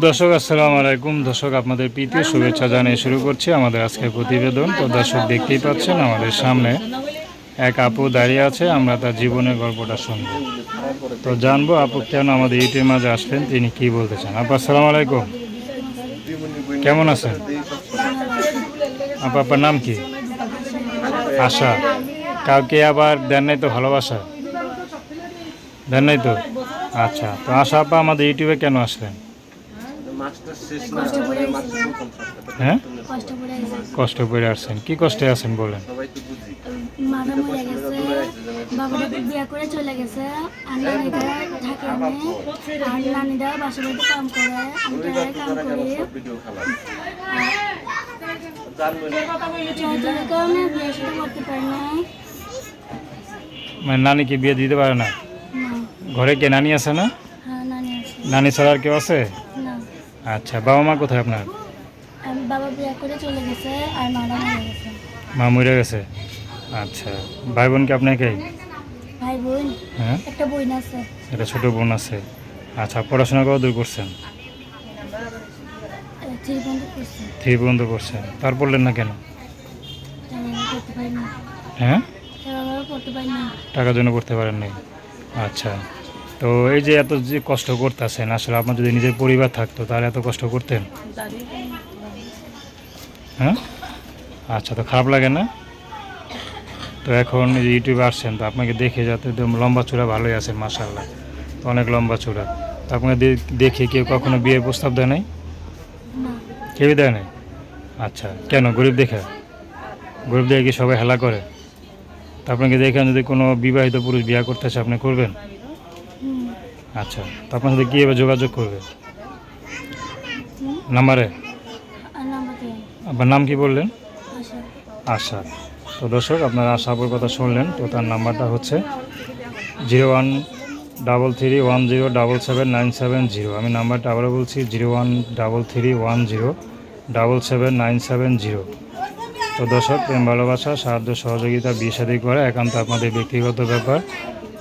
দর্শক, আসসালামু আলাইকুম। দর্শক, আপনাদের প্রীতি শুভেচ্ছা জানিয়ে শুরু করছি আমাদের আজকের প্রতিবেদন। তো দর্শক, দেখতেই পাচ্ছেন আমাদের সামনে এক আপু দাঁড়িয়ে আছে, আমরা তার জীবনের গল্পটা শুনব। তো জানব আপু কেন আমাদের ইউটিউবের মাঝে আসলেন, তিনি কি বলতে চান? আপু, আসসালামু আলাইকুম। কেমন আছেন? আপু, আপনার নাম কি? আশা। কাউকে আবার দেন নাই তো ভালোবাসা? দেন নাই তো? আচ্ছা তো আশা আপা আমাদের ইউটিউবে কেন আসলেন? হ্যাঁ কষ্ট করে আসছেন। কি কষ্টে আছেন বলেন? সবাই তো বুঝি মারা মরে গেছে। বাবাটা বিয়ে করে চলে গেছে। আর নানিটা থাকে আর নানিটা বাসা বাড়িতে কাম করে। আমি কাম করি। সব ভিডিও খালাম জানবেন। চৌধুরীর কারণে বিয়ে সাথে করতে পারি নাই। মানে নানিকে বিয়ে দিতে পারে না? ঘরে কে নানি আছে না? হ্যাঁ নানি ছাড়া আর কেউ আছে? আচ্ছা বাবা মা কোথায় আপনার? আর বাবা বিয়ে করে চলে গেছে আর মারা গেছে। মা মরে গেছে? আচ্ছা ভাই বোন কি ভাই বোন হ্যাঁ? একটা বোন আছে। ছোট বোন আছে। আচ্ছা পড়াশোনা কত দূর করছেন থ্রি পর্যন্ত করছেন। তার পড়লেন না কেন? হ্যাঁ? টাকার জন্য করতে পারেন নাই আচ্ছা তো এই যে এত যে কষ্ট করতেছেন আসলে আপনার যদি নিজের পরিবার থাকতো তাহলে এত কষ্ট করতেন? হ্যাঁ? আচ্ছা তো খারাপ লাগে না? তো এখন যে ইউটিউবে আসছেন তো আপনাকে দেখে যাতে একদম লম্বা চূড়া ভালোই আছেন মাসাল্লাহ তো অনেক লম্বা চূড়া। তো আপনাকে দেখে কেউ কখনো বিয়ের প্রস্তাব দেয় নাই? না। কেউই দেয় নাই? আচ্ছা কেন? গরিব দেখে? গরিব দেখে কি সবাই হেলা করে? তো আপনাকে দেখেন যদি কোনো বিবাহিত পুরুষ বিয়ে করতে চায় আপনি করবেন? আচ্ছা তো আপনার সাথে কীভাবে যোগাযোগ করবে? নাম্বারে? আপনার নাম কি বললেন? আশা। তো দর্শক আপনারা আশাপুর কথা শুনলেন তো তার নাম্বারটা হচ্ছে zero one double three one zero double seven nine seven zero. আমি নাম্বারটা আবারও বলছি zero one double three one zero double seven nine seven zero. তো দর্শক প্রেম ভালোবাসা সাহায্য সহযোগিতা বিয়ে করা একান্ত আপনাদের ব্যক্তিগত ব্যাপার।